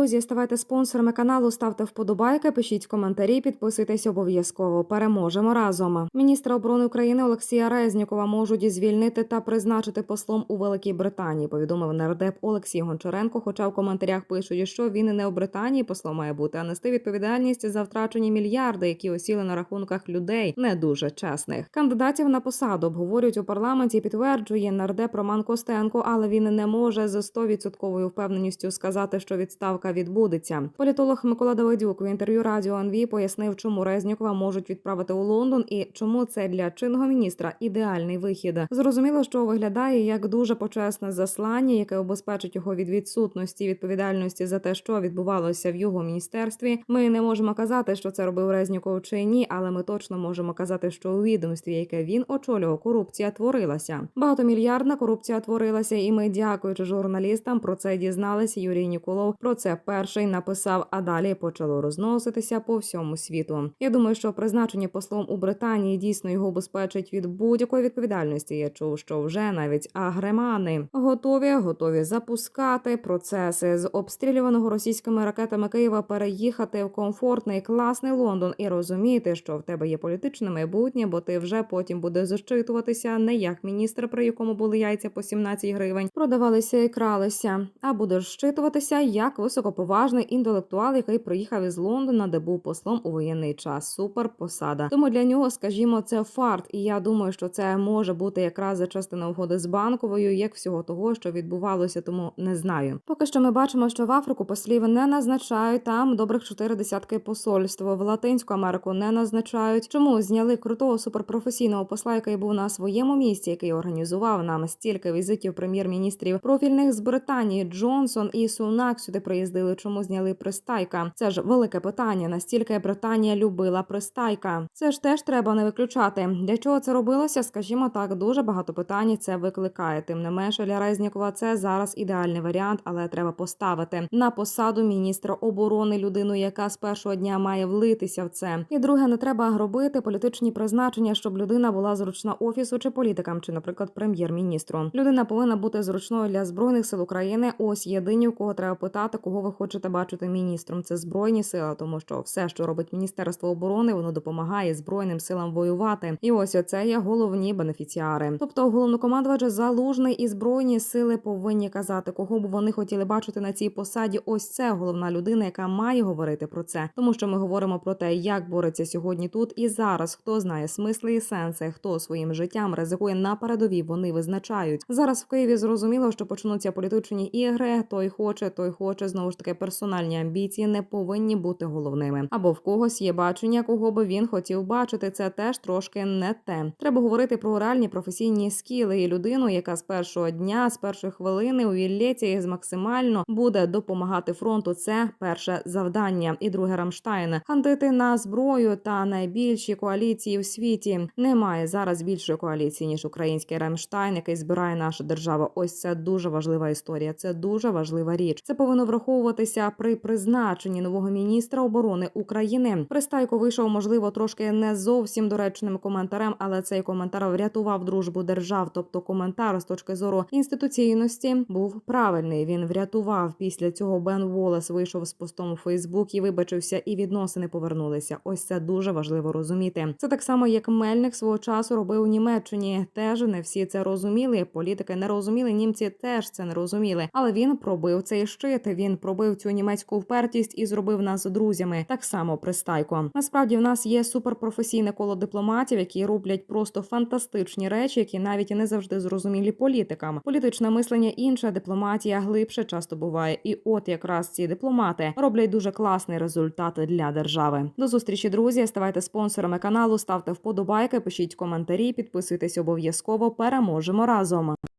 Друзі, ставайте спонсорами каналу, ставте вподобайки, пишіть коментарі, підписуйтесь обов'язково. Переможемо разом. Міністра оборони України Олексія Резнікова можуть звільнити та призначити послом у Великій Британії. Повідомив нардеп Олексій Гончаренко. Хоча в коментарях пишуть, що він не у Британії послом має бути, а нести відповідальність за втрачені мільярди, які осіли на рахунках людей не дуже чесних. Кандидатів на посаду обговорюють у парламенті. Підтверджує нардеп Роман Костенко, але він не може з 100% впевненістю сказати, що відставка відбудеться. Політолог Микола Давидюк в інтерв'ю радіо НВ пояснив, чому Резнікова можуть відправити у Лондон і чому це для чинного міністра ідеальний вихід. Зрозуміло, що виглядає як дуже почесне заслання, яке обезпечить його від відсутності відповідальності за те, що відбувалося в його міністерстві. Ми не можемо казати, що це робив Резніков чи ні, але ми точно можемо казати, що у відомстві, яке він очолював, корупція творилася. Багатомільярдна корупція творилася, і ми, дякуючи журналістам, про це дізналися. Юрій Ніколов про це перший написав, а далі почало розноситися по всьому світу. Я думаю, що призначення послом у Британії дійсно його убезпечить від будь-якої відповідальності. Я чув, що вже навіть агремани готові, готові запускати процеси з обстрілюваного російськими ракетами Києва переїхати в комфортний класний Лондон і розуміти, що в тебе є політичне майбутнє, бо ти вже потім буде зачитуватися не як міністр, при якому були яйця по 17 гривень, продавалися і кралися, а будеш щитуватися як високоповажний інтелектуал, який приїхав із Лондона, де був послом у воєнний час. Супер посада. Тому для нього, скажімо, це фарт. І я думаю, що це може бути якраз за частина угоди з банковою, як всього того, що відбувалося, тому не знаю. Поки що ми бачимо, що в Африку послів не назначають там добрих чотири десятки посольств. В Латинську Америку не назначають. Чому зняли крутого суперпрофесійного посла, який був на своєму місці, який організував нам стільки візитів прем'єр-міністрів профільних з Британії Джонсон і Сунак сюди приїздили. Чому зняли пристайка? Це ж велике питання. Настільки Британія любила пристайка. Це ж теж треба не виключати. Для чого це робилося? Скажімо так, дуже багато питань це викликає. Тим не менше для Резнікова це зараз ідеальний варіант, але треба поставити на посаду міністра оборони людину, яка з першого дня має влитися в це. І друге, не треба робити політичні призначення, щоб людина була зручна офісу чи політикам, чи, наприклад, прем'єр-міністру. Людина повинна бути зручною для збройних сил України. Ось єдині, у кого треба питати, кого ви хочете бачити міністром. Це збройні сили, тому що все, що робить міністерство оборони, воно допомагає збройним силам воювати. І ось оце є головні бенефіціари. Тобто, головнокомандувач залужний і збройні сили повинні казати, кого б вони хотіли бачити на цій посаді. Ось це головна людина, яка має говорити про це, тому що ми говоримо про те, як бореться сьогодні тут і зараз. Хто знає смисли і сенси, хто своїм життям ризикує на передовій. Вони визначають зараз. В Києві зрозуміло, що почнуться політичні ігри. Той хоче, той хоче знову ж таки персональні амбіції не повинні бути головними. Або в когось є бачення, кого би він хотів бачити. Це теж трошки не те. Треба говорити про реальні професійні скіли і людину, яка з першого дня, з першої хвилини у Віллеті з максимально буде допомагати фронту. Це перше завдання. І друге Рамштайн хантити на зброю та найбільші коаліції в світі. Немає зараз більшої коаліції ніж український Рамштайн, який збирає наша держава. Ось це дуже важлива історія. Це дуже важлива річ. Це повинно враховуватися при призначенні нового міністра оборони України. Пристайко вийшов, можливо, трошки не зовсім доречним коментарем, але цей коментар врятував дружбу держав. Тобто, коментар з точки зору інституційності був правильний. Він врятував після цього. Бен Волес вийшов з постом у Фейсбук і вибачився, і відносини повернулися. Ось це дуже важливо розуміти. Це так само, як Мельник свого часу робив у Німеччині. Теж не всі це розуміли. Політики не розуміли. Німці теж це не розуміли. Але він пробив цей щит. Він пробив цю німецьку впертість і зробив нас друзями. Так само пристайко. Насправді в нас є суперпрофесійне коло дипломатів, які роблять просто фантастичні речі, які навіть і не завжди зрозумілі політикам. Політичне мислення інша, дипломатія глибше часто буває. І от якраз ці дипломати роблять дуже класний результат для держави. До зустрічі, друзі. Ставайте спонсорами каналу, ставте вподобайки, пишіть коментарі, підписуйтесь обов'язково. Переможемо разом.